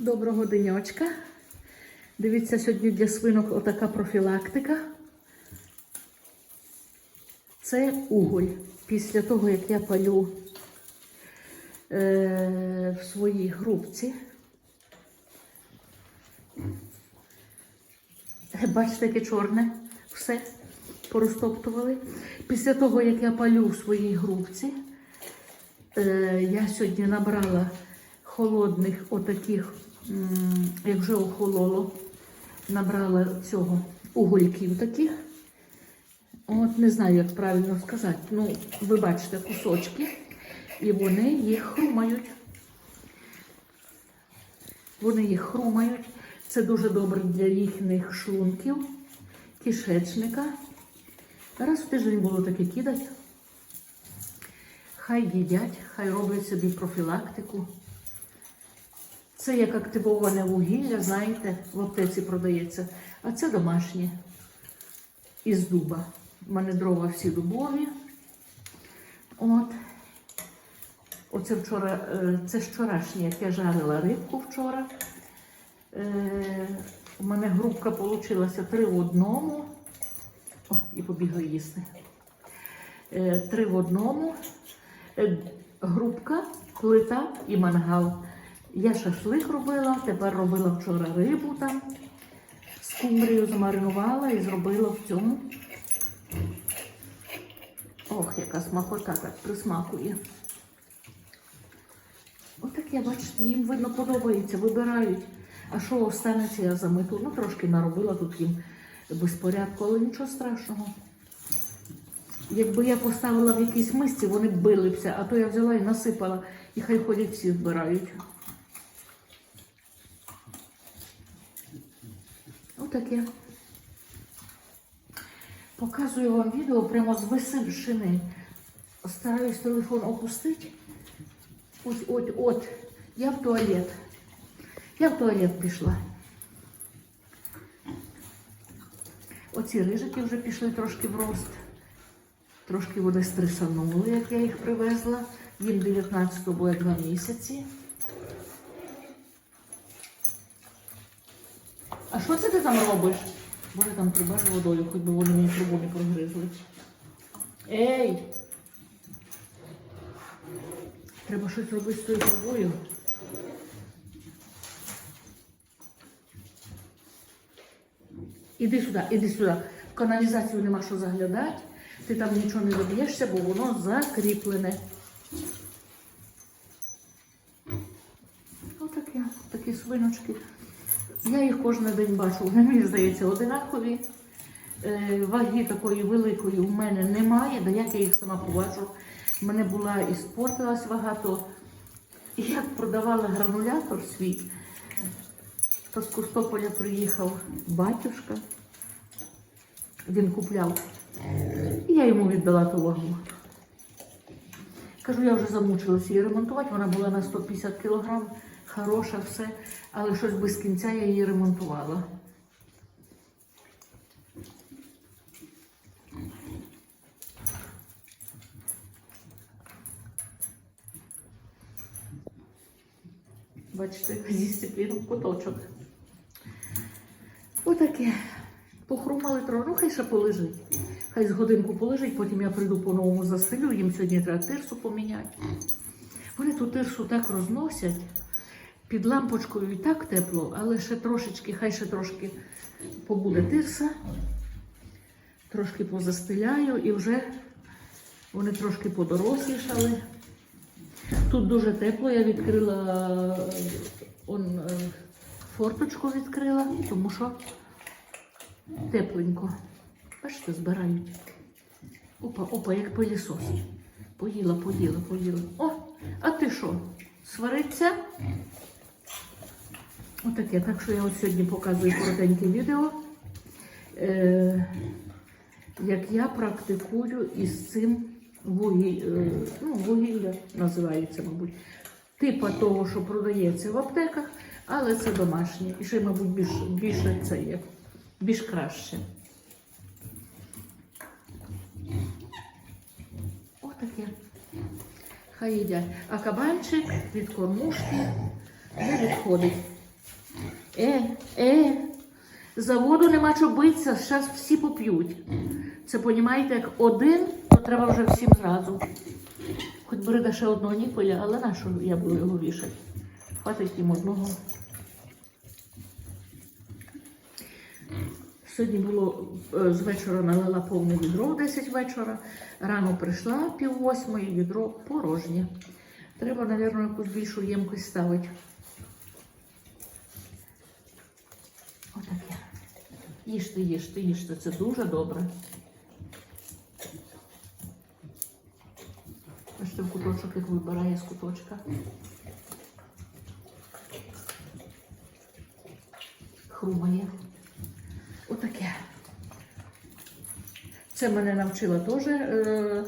Доброго денечка. Дивіться, сьогодні для свинок отака профілактика. Це уголь. Після того, як я палю е, в своїй грубці. Бачите, яке чорне все порозтоптували. Після того, як я палю в своїй грубці, е, я сьогодні набрала холодних отаких, як вже охололо, набрала цього угольків таких. От не знаю, як правильно сказати. Ну, ви бачите кусочки, і вони їх хрумають. Вони їх хрумають. Це дуже добре для їхніх шлунків, кишечника. Раз в тиждень було таке кидати. Хай їдять, хай роблять собі профілактику. Це як активоване вугілля, знаєте, в аптеці продається. А це домашнє із дуба. У мене дрова всі дубові. От. Оце вчора, е, це вчорашнє, як я жарила рибку вчора. Е, У мене грубка вийшла три в одному. О, і побігли їсти. Е, Три в одному. Е, Грубка, плита і мангал. Я шашлик робила, тепер робила вчора рибу там. Скумбрію замаринувала і зробила в цьому. Ох, яка смакота так присмакує. Отаке, бачите, їм видно подобається, вибирають. А що останеться, я замету. Ну, трошки наробила тут їм безпорядку, але нічого страшного. Якби я поставила в якійсь мисці, вони б билися, а то я взяла і насипала, і хай ходять всі збирають. Отаке. Показую вам відео прямо з висившини. Стараюсь телефон опустити. От, от, от. Я в туалет. Я в туалет пішла. Оці рижики вже пішли трошки в рост. Трошки вони стресанули, як я їх привезла. Їм 19-го буде два місяці. А що це ти там робиш? Боже, там труба з водою, хоч би вони мені трубу не прогризли. Ей! Треба щось робити з тою трубою. Іди сюди, іди сюди. В каналізацію нема що заглядати. Ти там нічого не доб'єшся, бо воно закріплене. Отакі, такі свиночки. Я їх кожен день бачу. Вони, мені здається, одинакові. Е, Ваги такої великої у мене немає, да як я їх сама побачу. У мене була і спортилась вага, то як продавала гранулятор свій, то з Костополя приїхав батюшка. Він купляв. І я йому віддала ту вагу. Кажу, я вже замучилася її ремонтувати. Вона була на 150 кг, хороша все, але щось без кінця я її ремонтувала. Бачите, дисципліну куточок. Отаке. Похрумали трохи, ну хай ще полежить. Хай з годинку полежить, потім я прийду по-новому застелю, їм сьогодні треба тирсу поміняти. Вони ту тирсу так розносять. Під лампочкою і так тепло, але ще трошечки, хай ще трошки побуде тирса. Трошки позастеляю і вже вони трошки подорослішали. Тут дуже тепло, я відкрила он, е, форточку відкрила, тому що тепленько. Бачите, збирають. Опа, опа, як пилісос. Поїла, поїла, поїла. О, а ти що? Свариться? Отаке. Так що я от сьогодні показую коротеньке відео, е, як я практикую із цим вугі, е, ну, вугілля називається, мабуть. Типа того, що продається в аптеках, але це домашнє. І ще, мабуть, більш, більше це є, більш краще. Отаке. Хай їдять. А кабанчик від кормушки не відходить. Е, е, за воду нема чого битися, зараз всі поп'ють. Це, понімаєте, як один, то треба вже всім зразу. Хоч бери ще одного ніколя, але на що я буду його вішати? Хватить їм одного. Сьогодні було е, з вечора налила повне відро в 10 вечора. Рано прийшла пів восьмої, відро порожнє. Треба, мабуть, якусь більшу ємкость ставити. Отаке. Їжте, їжте, їжте. Це дуже добре. Бачите, в куточок як вибирає з куточка. Хрумає. Отаке. Це мене навчила теж е,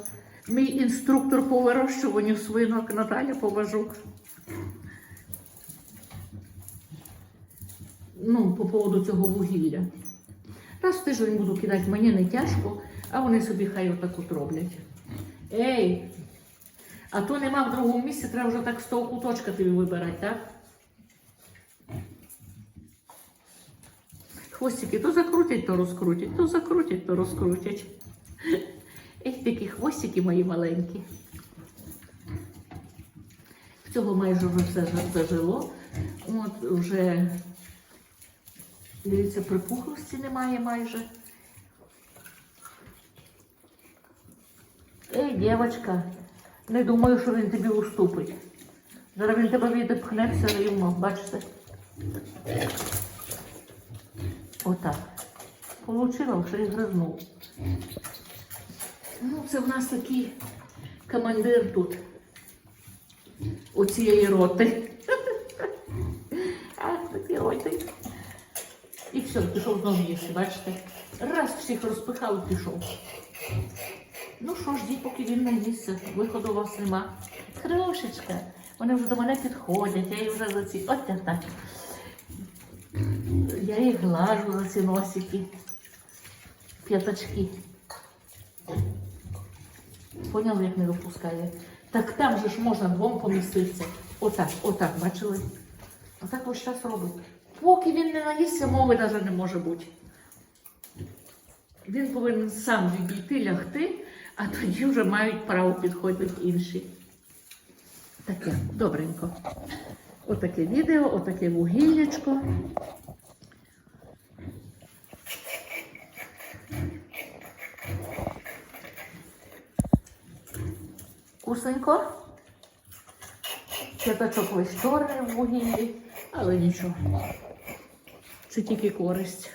мій інструктор по вирощуванню свинок Наталя Поважук. Ну, по поводу цього вугілля. Раз в тиждень буду кидати, мені не тяжко, а вони собі хай отак от роблять. Ей! А то нема в другому місці, треба вже так з куточка тобі вибирати, так? Хвостики то закрутять, то розкрутять, то закрутять, то розкрутять. Ей, такі хвостики мої маленькі. В цього майже вже все зажило. От вже, дивіться, припухлості немає майже. Ей, дівчинка, не думаю, що він тобі уступить. Зараз він тебе відпхне все рівно, бачите? Отак. Получила, вже і гризнув. Ну, це в нас такий командир тут. У цієї роти. Ах, такий роти. І все, пішов знову їсти, бачите? Раз всіх розпихав і пішов. Ну що ж, дій, поки він не їсться, виходу у вас нема. Крошечка, вони вже до мене підходять, я їх вже за ці. От я так. Я їх глажу за ці носики, п'ятачки. Поняли, як не випускає? Так там же ж можна двом поміститися. Отак, отак, бачили? Отак ось час робить. Поки він не наїсться, мови навіть не може бути. Він повинен сам відійти, лягти, а тоді вже мають право підходити інші. Таке, добренько. Отаке відео, отаке вугіллячко. Вкусненько. П'ятачок весь чорний в вугіллі, але нічого. Це тільки користь.